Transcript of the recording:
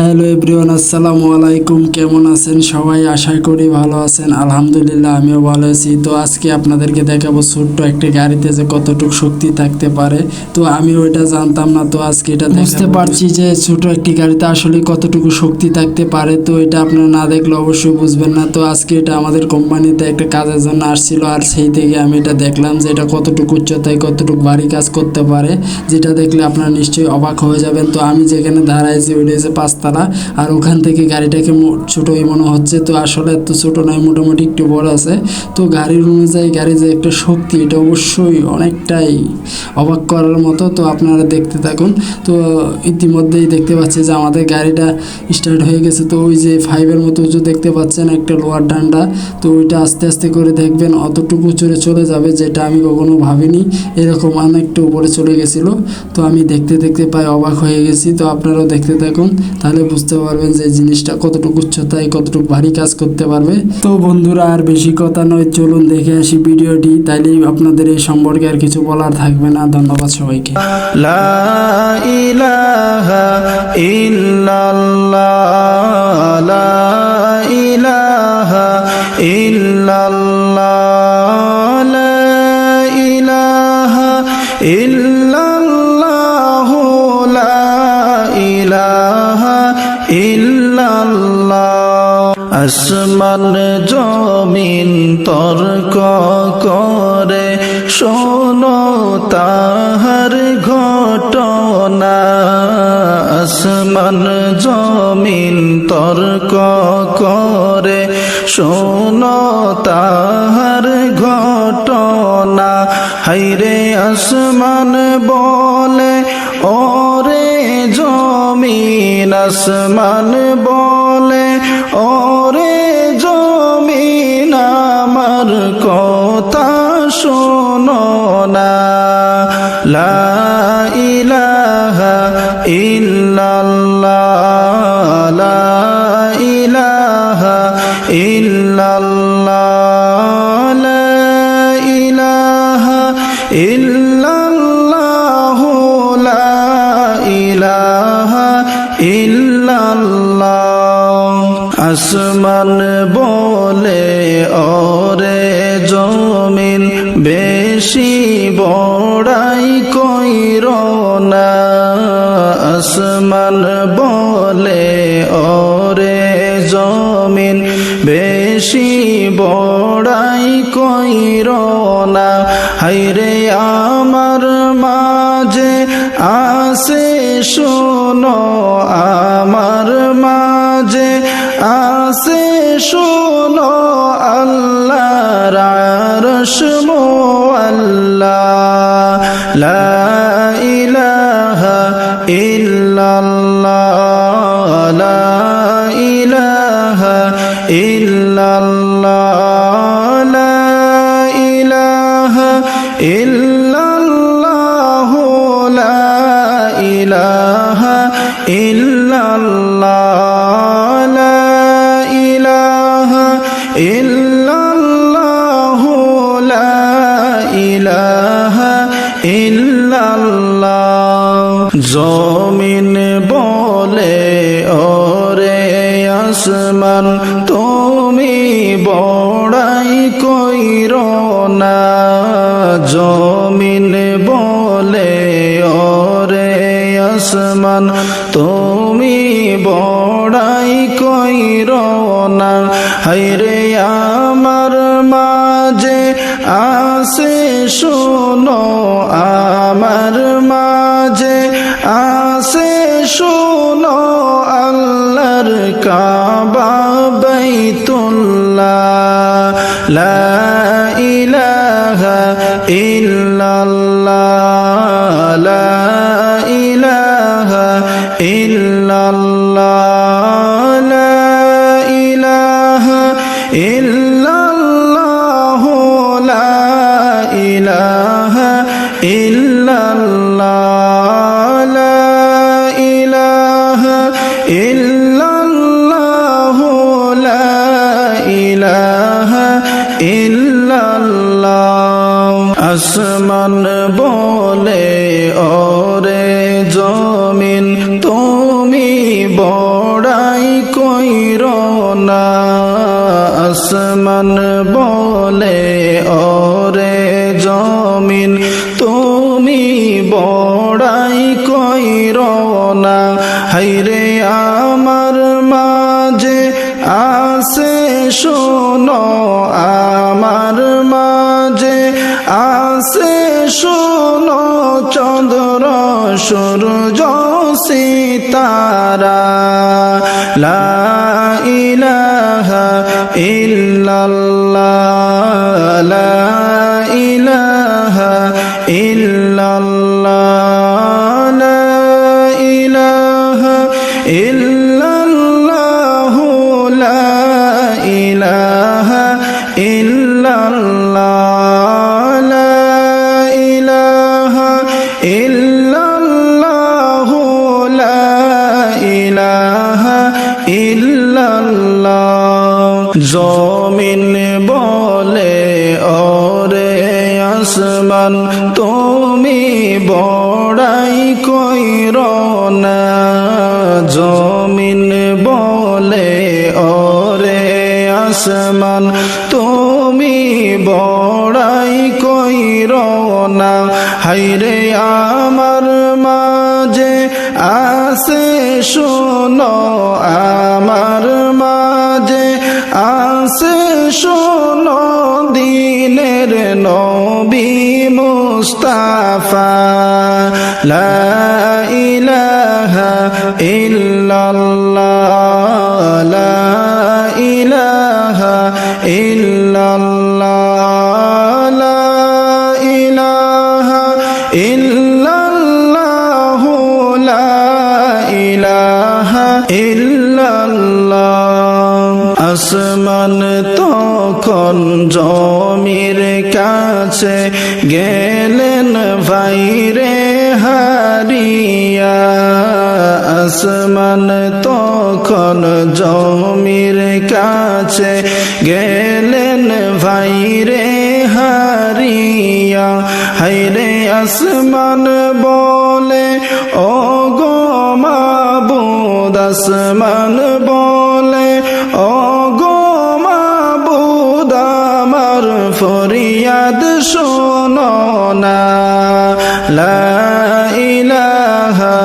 Hello everyone, আসসালামু আলাইকুম। কেমন আছেন সবাই? আশা করি ভালো আছেন। আলহামদুলিল্লাহ, আমিও ভালো আছি। তো আজকে আপনাদেরকে দেখাবো ছোট্ট একটি গাড়িতে যে কতটুকু শক্তি থাকতে পারে। তো আমি ওইটা জানতাম না, তো আজকে এটা বুঝতে পারছি যে ছোট একটি গাড়িতে আসলে কতটুকু শক্তি থাকতে পারে। তো এটা আপনারা না দেখলে অবশ্যই বুঝবেন না। তো আজকে এটা আমাদের কোম্পানিতে একটা কাজের জন্য আসছিল, আর সেই থেকে আমি এটা দেখলাম যে এটা কতটুকু উচ্চতায়, কতটুকু ভারী কাজ করতে পারে। যেটা দেখলে আপনারা নিশ্চয়ই অবাক হয়ে যাবেন। তো আমি যেখানে দাঁড়াইছি, ওইটা হচ্ছে পাঁচতলা আর ওখান থেকে গাড়িটাকে ছোটই মনে হচ্ছে। তো আসলে এত ছোট নয়, মোটামুটি একটু বড় আছে। তো গাড়ির অনুযায়ী গাড়ির যে একটা শক্তি, এটা অবশ্যই অনেকটাই অবাক করার মতো। তো আপনারা দেখতে থাকুন। তো ইতিমধ্যেই দেখতে পাচ্ছি যে আমাদের গাড়িটা স্টার্ট হয়ে গেছে। তো ওই যে ফাইভের মতো উঁচু দেখতে পাচ্ছেন, একটা লোয়ার ডান্ডা। তো ওইটা আস্তে আস্তে করে দেখবেন অতটুকু চড়ে চলে যাবে, যেটা আমি কখনো ভাবিনি। এরকম অনেকটা উপরে চলে গেছিল। তো আমি দেখতে দেখতে প্রায় অবাক হয়ে গেছি। তো আপনারাও দেখতে থাকুন। তাহলে করলে বুঝতে পারবেন যে জিনিসটা কতটুকু উচ্চতায় কতটুকু ভারী কাজ করতে পারবে। তো বন্ধুরা, আর বেশি কথা নয়, চলুন দেখে আসি ভিডিওটি। তাইলেই আপনাদের এই সম্পর্কে আর কিছু বলার থাকবে না। ধন্যবাদ সবাইকে। লা ইলাহা ইল্লাল্লাহ। ইল্লাল্লাহ। আসমান জমিন তর্ক করে, শোনো তাহার ঘটনা। আসমান জমিন তর্ক করে, শোনো তাহার ঘটনা। হাইরে আসমান বলে, ওরে জমিন আসমান বলে, ওরে জমিন আমার কথা শোনো না। লা ইলাহা ইল্লাল্লাহ, লা ইলাহা ইল্লাল্লাহ আসমান বলে, ওরে জমিন বেশি বড়াই কইর না। আসমান বলে, ওরে জমিন বেশি বড়াই কইর না। হাইরে আমার মাঝে আসে শোনো আমার মাঝে আসে শোনো আল্লাহ রারশ আল্লাহ লা ইলাহা ইল্লাল্লাহ। লা ইলাহা ইল্লাল্লাহ। জমিন বলে, ওরে আসমান, তুমি বড়াই কইর না। জমিন বলে, ওরে আসমান, তুমি বড়াই কইর না। হাইরে আমার মাঝে আসে শোনো আমার মাঝে আসে শোনো আল্লাহর কাবা বাইতুল্লাহ। লা ইলাহা ইল্লাল্লাহ। লা ইলাহা ইল্লাল্লাহ। লা ইলাহা ইল্লাল্লাহ আসমান বলে ওরে জমিন তুমি বড়াই কই না। আসমান বলে ওরে জমিন আসে শোনো আমার মাঝে আসে শোনো চন্দ্র সূর্য সিতারা। লা ইলাহা ইল্লাল্লাহ লা ইল্লাল্লাহ, লা ইলাহা ইল্লাল্লাহ, লা ইলাহা ইল্লাল্লাহ। জমিন বলে, ওরে আসমান, তুমি বড়াই কইর না। আসমান, তুমি বড়াই কইর না। হাইরে আমার মাঝে আসে শোনো, আমার মাঝে আসে শোনো, দিনের নবী মুস্তাফা। লা ইলাহা ইল্লাল্লাহ, লা ইলাহা ইল্লাল্লাহ লা ইলাহা ইল্লাল্লাহ লা ইলাহা আসমান তখন জমির কাছে গেলেন ভাইরে হারিয়া। আসমান তখন জমির কাছে গেলেন ভাইরে হারিয়া হাইরে আসমান বলে ও গো মাবুদ আসমান বলে ও গো মাবুদ আমার ফরিয়াদ শোনো না, লা ইলাহা